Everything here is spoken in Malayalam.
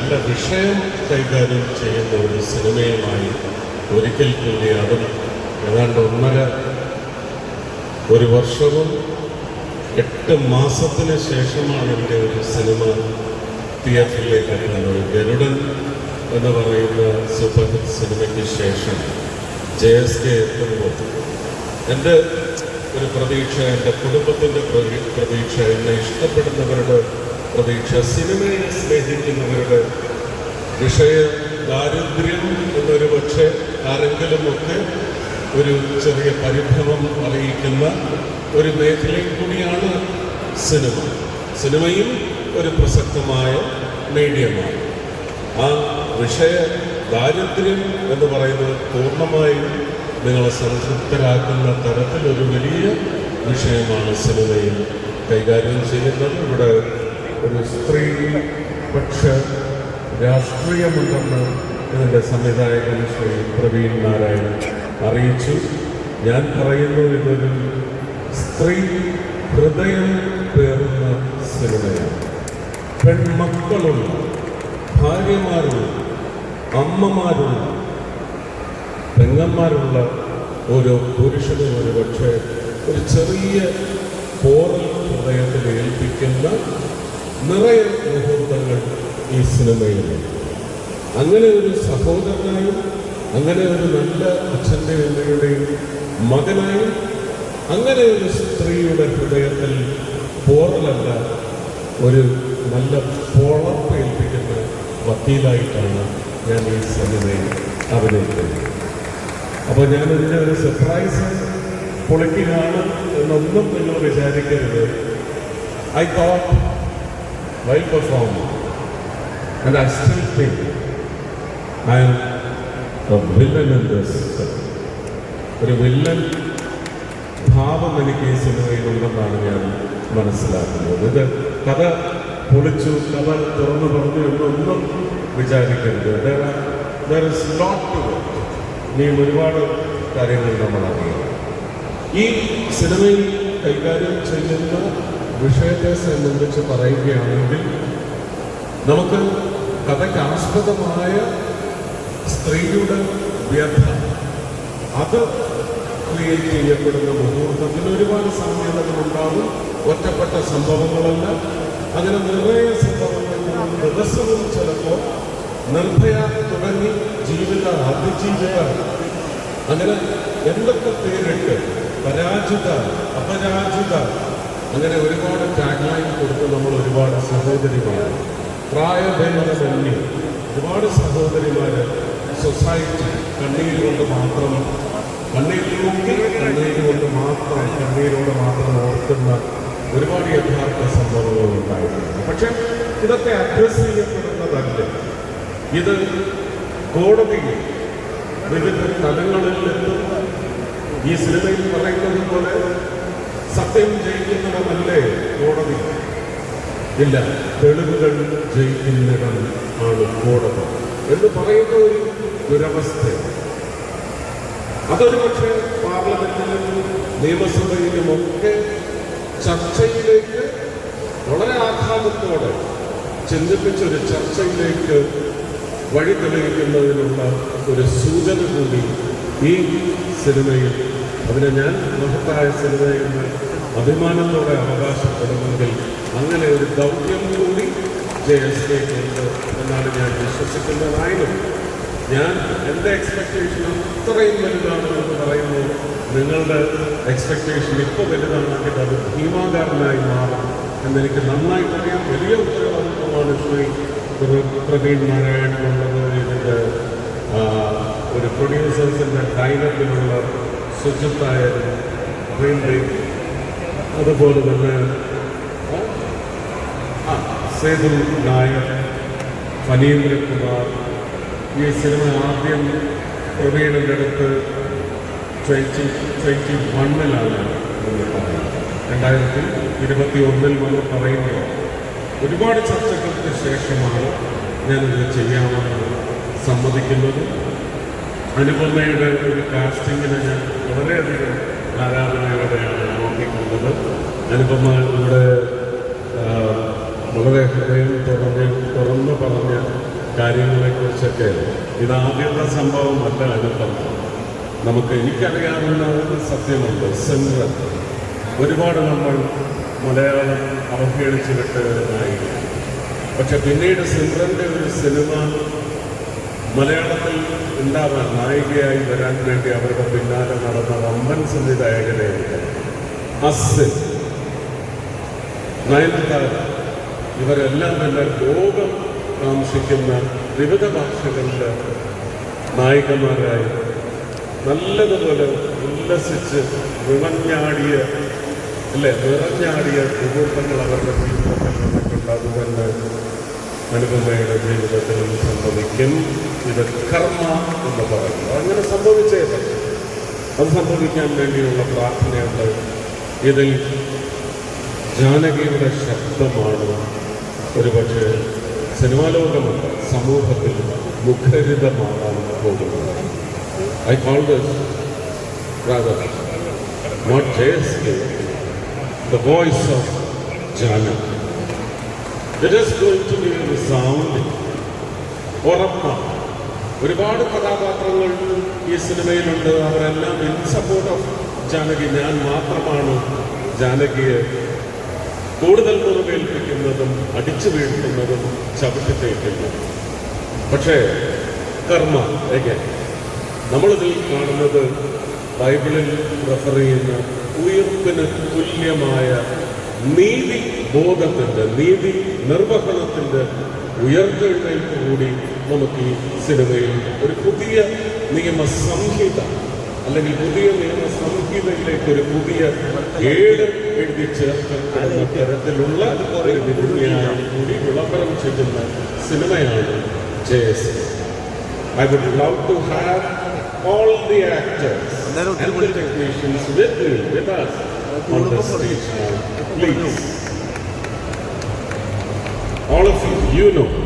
നല്ല വിഷയം കൈകാര്യം ചെയ്യുന്ന ഒരു സിനിമയുമായി ഒരിക്കൽ കൂടി അതും ഏതാണ്ട് ഒന്നര ഒരു വർഷവും എട്ട് മാസത്തിന് ശേഷമാണ് എന്റെ ഒരു സിനിമ തിയേറ്ററിലേക്ക് എത്തുന്നത്. ഗരുഡൻ എന്ന് പറയുന്ന സൂപ്പർ ഹിറ്റ് സിനിമയ്ക്ക് ശേഷം ജെ എസ് കെ എത്തുമ്പോൾ എന്റെ ഒരു പ്രതീക്ഷ എന്റെ കുടുംബത്തിന്റെ പ്രതി- പ്രതീക്ഷ എന്നെ ഇഷ്ടപ്പെടുന്നവരുടെ പ്രതീക്ഷ സിനിമയെ സ്നേഹിക്കുന്നവരുടെ വിഷയ ദാരിദ്ര്യം എന്നൊരു പക്ഷേ ആരെങ്കിലുമൊക്കെ ഒരു ചെറിയ പരിഭ്രമം അറിയിക്കുന്ന ഒരു മേഖലയിൽ കൂടിയാണ് സിനിമ. സിനിമയും ഒരു പ്രസക്തമായ മീഡിയമാണ്. ആ വിഷയ ദാരിദ്ര്യം എന്ന് പറയുന്നത് പൂർണമായും നിങ്ങളെ സംതൃപ്തരാക്കുന്ന തരത്തിലൊരു വലിയ വിഷയമാണ് സിനിമയിൽ കൈകാര്യം ചെയ്യുന്നത്. ഇവിടെ ഒരു സ്ത്രീ പക്ഷ രാഷ്ട്രീയമുണ്ടെന്ന് ഇതിന്റെ സംവിധായകൻ ശ്രീ പ്രവീൺ നാരായണൻ അറിയിച്ചു. ഞാൻ പറയുന്നു ഇതൊരു സ്ത്രീ ഹൃദയം പേറുന്ന സിനിമയാണ്. പെൺമക്കളുള്ള ഭാര്യമാരുള്ള അമ്മമാരുള്ള പെങ്ങന്മാരുള്ള ഓരോ പുരുഷനും ഒരു പക്ഷേ ഒരു ചെറിയ പോറൽ ഹൃദയത്തിൽ ഏൽപ്പിക്കുന്ന നിറയെ മുഹൂർത്തങ്ങൾ ഈ സിനിമയിലുണ്ട്. അങ്ങനെ ഒരു സഹോദരനായും അങ്ങനെ ഒരു നല്ല അച്ഛന്റെ അമ്മയുടെയും മകനായും അങ്ങനെ ഒരു സ്ത്രീയുടെ ഹൃദയത്തിൽ പോറലല്ല ഒരു നല്ല പോളപ്പേൽപ്പിക്കുന്ന വക്കീലായിട്ടാണ് ഞാൻ ഈ സിനിമയിൽ അഭിനയിക്കുന്നത്. അപ്പോൾ ഞാനതിന്റെ ഒരു സർപ്രൈസ് പൊളിക്കുകയാണ് എന്നൊന്നും നിങ്ങൾ വിചാരിക്കരുത്. I thought while And I still think I am a villain in this. ഒരു വില്ലൻ ഭാവം എനിക്ക് ഈ സിനിമയിലുണ്ടെന്നാണ് ഞാൻ മനസ്സിലാക്കുന്നത്. ഇത് കഥ പൊളിച്ചു കഥ തുറന്നു പറഞ്ഞു എന്നൊന്നും വിചാരിക്കരുത്. ദർ ഇസ് ലോട്ട് ടു ഇനിയും ഒരുപാട് കാര്യങ്ങൾ നമ്മൾ അറിയാം ഈ സിനിമയിൽ കൈകാര്യം ചെയ്യുന്ന വിഷയത്തെ സംബന്ധിച്ച് പറയുകയാണെങ്കിൽ നമുക്ക് കഥയ്ക്ക് ആസ്പദമായ സ്ത്രീയുടെ വ്യഥ അത് ക്രിയേറ്റ് ചെയ്യപ്പെടുന്ന മുഹൂർത്തത്തിൽ ഒരുപാട് സാമ്യതകളുണ്ടാവും ഒറ്റപ്പെട്ട സംഭവങ്ങളല്ല. അങ്ങനെ നിറയെ സംഭവങ്ങൾ ദിവസവും ചിലപ്പോൾ നിർഭയ തുടങ്ങി ജീവിത അതിജീവിത. അങ്ങനെ എന്തൊക്കെ പേരിട്ട്? പരാജിത അപരാജിത അങ്ങനെ ഒരുപാട് ടാഗ്ലൈൻ കൊടുത്ത് നമ്മൾ ഒരുപാട് സഹോദരിമാർ പ്രായഭേദമന്യേ ഒരുപാട് സഹോദരിമാർ സൊസൈറ്റി കണ്ണീര് കൊണ്ട് മാത്രം കണ്ണീരിലൂക്കി കണ്ണീര് കൊണ്ട് മാത്രം കണ്ണീരോട് മാത്രം ഓർക്കുന്ന ഒരുപാട് യഥാർത്ഥ സംഭവങ്ങൾ ഉണ്ടായിട്ടുണ്ട്. പക്ഷെ ഇതൊക്കെ അഡ്രസ് ചെയ്യപ്പെടുന്നതല്ല. ഇത് കോടതിയിൽ വിവിധ തലങ്ങളിൽ നിന്നും ഈ സിനിമയിൽ പറയുന്നത് പോലെ സത്യം ജയിക്കുന്നവനല്ലേ കോടതി? ഇല്ല തെളിവുകൾ ജയിക്കുന്നിടം ആണ് കോടതി എന്ന് പറയുന്ന ഒരു ദുരവസ്ഥ. അതൊരു പക്ഷേ പാർലമെന്റിലും നിയമസഭയിലുമൊക്കെ ചർച്ചയിലേക്ക് വളരെ ആഘാതത്തോടെ ചിന്തിപ്പിച്ചൊരു ചർച്ചയിലേക്ക് വഴി തെളിയിക്കുന്നതിനുള്ള ഒരു സൂചന കൂടി ഈ സിനിമയിൽ അതിനെ ഞാൻ മഹത്തായ സിനിമയെന്ന് അഭിമാനത്തോടെ അവകാശപ്പെടുമെങ്കിൽ അങ്ങനെ ഒരു ദൗത്യം കൂടി ജെ എസ് കെക്കുണ്ട് എന്നാണ് ഞാൻ വിശ്വസിക്കുന്നതായാലും ഞാൻ എന്റെ എക്സ്പെക്റ്റേഷൻ അത്രയും വലുതാണെന്ന് പറയുന്നു നിങ്ങളുടെ എക്സ്പെക്റ്റേഷൻ ഇപ്പോൾ വലുതാണെങ്കിൽ അത് ഭീമാകാരനായി മാറും എന്നെനിക്ക് നന്നായിട്ടറിയാം വലിയ ഉത്തരവാദിത്വമാണ് ശ്രീ പ്ര- പ്രവീൺ നാരായണനുള്ളത് ഇതിന്റെ ഒരു പ്രൊഡ്യൂസേഴ്സിന്റെ ഡൈനത്തിലുള്ള ശുചിത്തായ റീൻഡി അതുപോലെ തന്നെ സേതു നായർ ഫനീന്ദ്രകുമാർ ഈ സിനിമ ആദ്യം പ്രവീണിന്റെ അടുത്ത് ട്വന്റി ട്വന്റി വണ്ണിലാണ് രണ്ടായിരത്തി ഇരുപത്തി ഒന്നിൽ വന്ന് പറയുന്നത് ഒരുപാട് ചർച്ചകൾക്ക് ശേഷമാണ് ഞാനിത് ചെയ്യാമെന്ന് സമ്മതിക്കുന്നത്. അനുപമയുടെ ഒരു കാസ്റ്റിങ്ങിനെ ഞാൻ വളരെയധികം ആരാധനയോടെയാണ് നോക്കിക്കൊണ്ടത്. അനുപമ ഇവിടെ വളരെ ഹൃദയം തുറന്ന് തുറന്ന് പറഞ്ഞ കാര്യങ്ങളെക്കുറിച്ചൊക്കെ ഇത് ആദ്യത്തെ സംഭവമല്ല അനുപമ നമുക്ക് എനിക്കറിയാവുന്ന ഒരു സത്യമുണ്ട്. സിംറൻ ഒരുപാട് നമ്മൾ മലയാളം അവഹേളിച്ചു വിട്ടവരായി പക്ഷെ പിന്നീട് സിംറന്റെ ഒരു സിനിമ മലയാളത്തിൽ ഉണ്ടാവാൻ നായികയായി വരാൻ വേണ്ടി അവരുടെ പിന്നാലെ നടന്ന വമ്പൻ സംവിധായകരെ അസ് നയൻതാര ഇവരെല്ലാം തന്നെ ലോകം താമസിക്കുന്ന വിവിധ ഭാഷകളിലെ നായികമാരായി നല്ലതുപോലെ ഉല്ലസിച്ച് വിളഞ്ഞാടിയ അല്ലെ നിറഞ്ഞാടിയ മുഹൂർത്തങ്ങൾ അവരുടെ ജീവിതത്തിൽ വന്നിട്ടുണ്ട്. അതുകൊണ്ട് അനുപമയുടെ ജീവിതത്തിലും സംഭവിക്കും ഇത് കർമ്മ എന്ന് പറയുന്നു അങ്ങനെ സംഭവിച്ചേ പറ്റും അത് സംഭവിക്കാൻ വേണ്ടിയുള്ള പ്രാർത്ഥനയുണ്ട് ഇതിൽ ജാനകിയുടെ ശബ്ദമാണ് ഒരുപക്ഷെ സിനിമാ ലോകമല്ല സമൂഹത്തിൽ മുഖരിതമാകാൻ പോകുന്നത് I call this rather not JSK, the voice of Janaki. It is going to be resounding. ഉറപ്പാണ് ഒരുപാട് കഥാപാത്രങ്ങൾ ഈ സിനിമയിലുണ്ട്. അവരെല്ലാം ഇൻ സപ്പോർട്ട് ഓഫ് ജാനകി. ഞാൻ മാത്രമാണ് ജാനകിയെ കൂടുതൽ മുറിവേൽപ്പിക്കുന്നതും അടിച്ചു വീഴ്ത്തുന്നതും ചവിട്ടി തേക്കുന്നതും. പക്ഷേ കർമ്മ എങ്ങനെ നമ്മളിതിൽ കാണുന്നത് ബൈബിളിൽ റെഫർ ചെയ്യുന്ന ഉയർപ്പിന് തുല്യമായ നീതി ബോധത്തിന്റെ നീതി നിർവഹണത്തിന്റെ ഉയർത്തെഴുന്നേൽപ്പ് കൂടി നമുക്ക് ഈ സിനിമയിൽ ഒരു പുതിയ നിയമ സംഹിത അല്ലെങ്കിൽ പുതിയ നിയമ സംഹിതയിലേക്ക് ഒരു പുതിയ ഏഴ് എഴുതി ചേർക്കപ്പെടുന്ന തരത്തിലുള്ള ഒരു കൂടി വിളംബരം ചെയ്യുന്ന സിനിമയാണ് J S I would love to have all the actors and the technicians with me, with us. On the stage now. Please. All of you, you know,